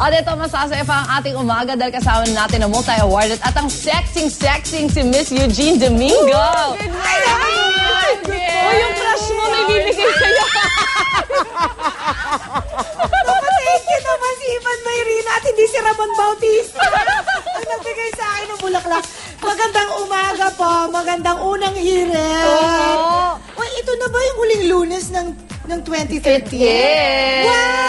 At ito, masasaya pa ang ating umaga dahil kasama natin ang multi-awarded at ang sexing-sexing si Miss Eugene Domingo. Good morning! O yung crush mo may bibigay sa'yo. Thank you naman si Ivan Mayrina at hindi si Ramon Bautista. Ang nagbigay sa akin ng bulaklak. Magandang umaga po. Magandang unang hirit. Oo. Uy, ito na ba yung huling lunes ng, ng 2013? Yes. Wow!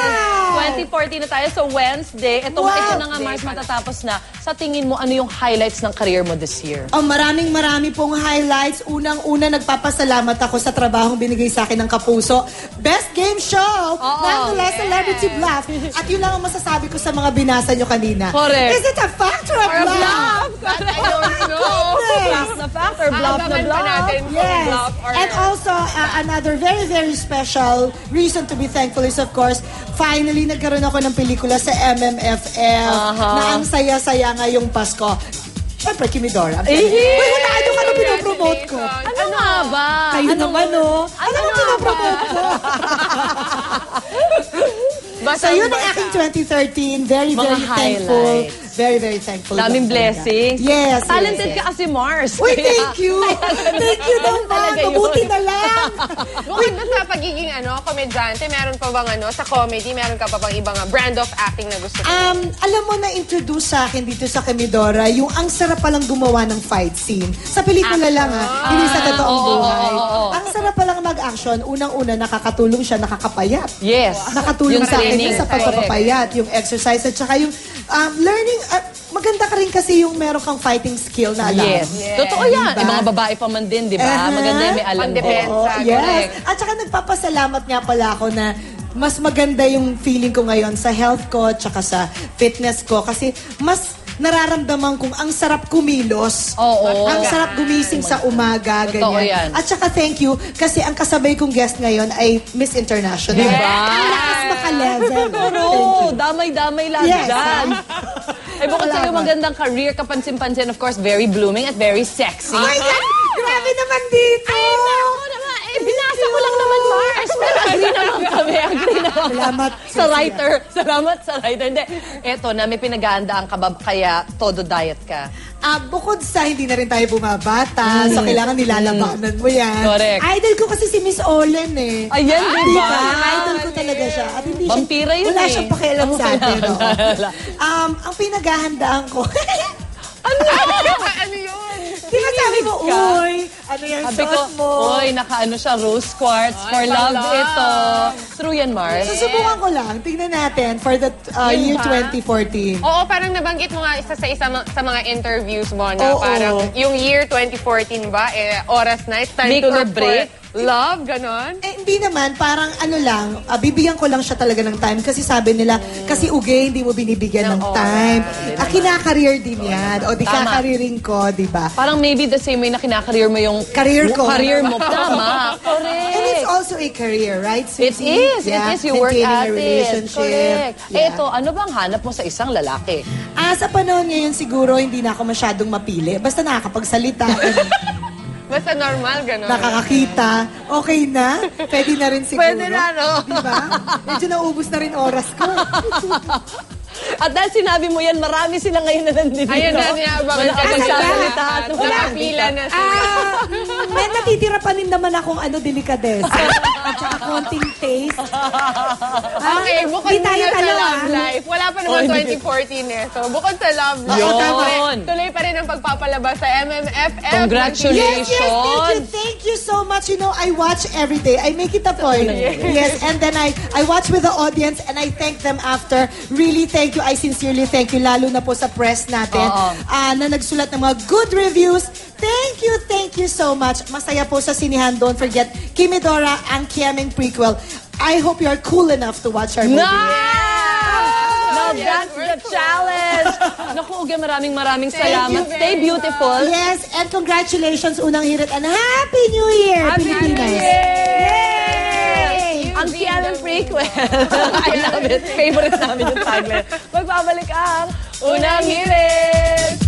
2014 na tayo, so Wednesday. Ito, Wow. ito na nga, Mars, matatapos na. Sa tingin mo, ano yung highlights ng career mo this year? Oh, maraming marami pong highlights. Unang-una, nagpapasalamat ako sa trabahong binigay sa akin ng Kapuso. Best game show! Oo, Nonetheless, Celebrity Bluff. At yun lang ang masasabi ko sa mga binasa nyo kanina. Correct. Is it a fact or a Or a bluff? bluff? I don't know. Bluff na fact or bluff na bluff? natin Yes. bluff or... And also, uh, another very, very special reason to be thankful is, of course, finally nagkaroon ako ng pelikula sa MMFF Aha. na ang saya-saya ngayong Pasko. Siyempre, Kimidora. Eh, Uy, wala ka doon ano pinopromote ko. Ano nga ba? Kayo Ano- naman, oh. Ano Ano pinopromote ko? So, yun ang aking 2013. Very, Mga very thankful. Very, very thankful. Daming blessings. Yes. Talented yes, ka kasi, Mars. Uy, Kaya- thank you. thank you naman. yun. Mabuti na lang. Pagiging ano, komedyante, meron pa bang ano, sa comedy, meron ka pa bang ibang ah, brand of acting na gusto mo? Um, alam mo na introduce sa akin dito sa Camidora, yung ang sarap palang gumawa ng fight scene. Sa pelikula lang ha, hindi sa totoong oo, buhay. oo, oo. Ang sarap palang mag-action, unang-una nakakatulong siya, nakakapayat. Yes. Nakatulong Yung sa akin training, yun sa pagpapapayat, yung exercise, at saka yung um, learning. At maganda ka rin kasi yung meron kang fighting skill na alam. Yes. Totoo yan. Diba? Yung mga babae pa man din, di ba? Aha. Maganda yung may alam Pang-depensa. Oo, yes. Correct. At saka nagpapasalamat nga pala ako na mas maganda yung feeling ko ngayon sa health ko at saka sa fitness ko kasi mas nararamdaman kong ang sarap kumilos. Oo. Ang sarap gumising sa umaga, Totoo ganyan. yan. At saka thank you kasi ang kasabay kong guest ngayon ay Miss International. Diba? Ang lakas maka-level. You. damay-damay lang Yes, dyan. Ay, bukod sa iyo, Salamat. magandang career, kapansin-pansin, of course, very blooming at very sexy. Oh my God! Grabe naman dito! Ay, naku naman. Eh, binasa ko lang naman, Mars. Pero agree naman kami. Agree naman Salamat, Sa writer. Salamat sa writer. Hindi. Eto na, may pinag-aanda ang kabab, kaya todo diet ka. Ah, bukod sa hindi na rin tayo bumabata, so kailangan nilalabanan mo yan. Mm. Correct. Idol ko kasi si Miss Olen eh. Ayan, di Di ba? ba? Idol ko talaga siya. At hindi siya, Vampira yun wala eh. siyang pakialam sa atin. wala. Um, ang pinaghahandaan ko, ano yun? di ba sabi mo, uy, ano yan, Sabi ko, suot mo? uy, nakaano siya, rose quartz for Ay, love pala. ito. True yan, Mars. Susubukan ko lang. Tingnan natin for the uh, Yun year ba? 2014. Oo, parang nabanggit mo nga isa sa isa ma- sa mga interviews mo na Oo. parang yung year 2014 ba, eh, oras na, it's time Make to or look break? Love, ganon? Eh, hindi naman. Parang ano lang, ah, bibigyan ko lang siya talaga ng time. Kasi sabi nila, kasi uge, hindi mo binibigyan ng Ng time. Hindi Ah, kinakareer din yan. O di Tama. kakaririn ko, di ba? Parang maybe the same way na kinakareer mo yung Career ko. Career mo. Tama. Correct. And it's also a career, right, It Susie? is. Yeah, It is. You work maintaining at a it. relationship. Correct. Eh, Yeah. ito, ano bang hanap mo sa isang lalaki? Ah, sa panahon ngayon siguro hindi na ako masyadong mapili. Basta nakakapagsalita, Basta normal, ganon. nakakakita, okay na. Pwede na rin siguro. Pwede na, no? Diba? Medyo naubos na rin oras ko. At dahil sinabi mo yan, marami sila ngayon na nandito. Ayun na, niyabangan Wala ka kang na nagsasalita at Wala. wala. Nakapila na sila. Ah, may natitira pa rin naman akong ano, delikadesa. At saka konting taste. Ah, Okay, bukod di tayo muna sa talo, love ah. life. Wala pa naman Oh, hindi. 2014 eh. So, bukod sa love life, Yun. tuloy, tuloy pa ang pagpapalabas sa MMFF. Congratulations. Yes, yes, thank you, thank you so much. You know, I watch every day. I make it a point. Yes, and then I I watch with the audience and I thank them after. Really, thank you. I sincerely thank you, lalo na po sa press natin Oo. ah, na nagsulat ng mga good reviews. Thank you, thank you so much. Masaya po sa sinihan. Don't forget, Kimidora ang Kiaming prequel. I hope you're cool enough to watch our movie. Nice! That's the challenge. Naku, Uge, maraming maraming Thank salamat. you very Stay beautiful. Yes, and congratulations, Unang Hirit, and Happy New Year, Happy Pilipinas! New Year! Yay! Ang Kialan Prequel. I love it. Favorite namin yung tagline. Magbabalik ang Unang Hirit!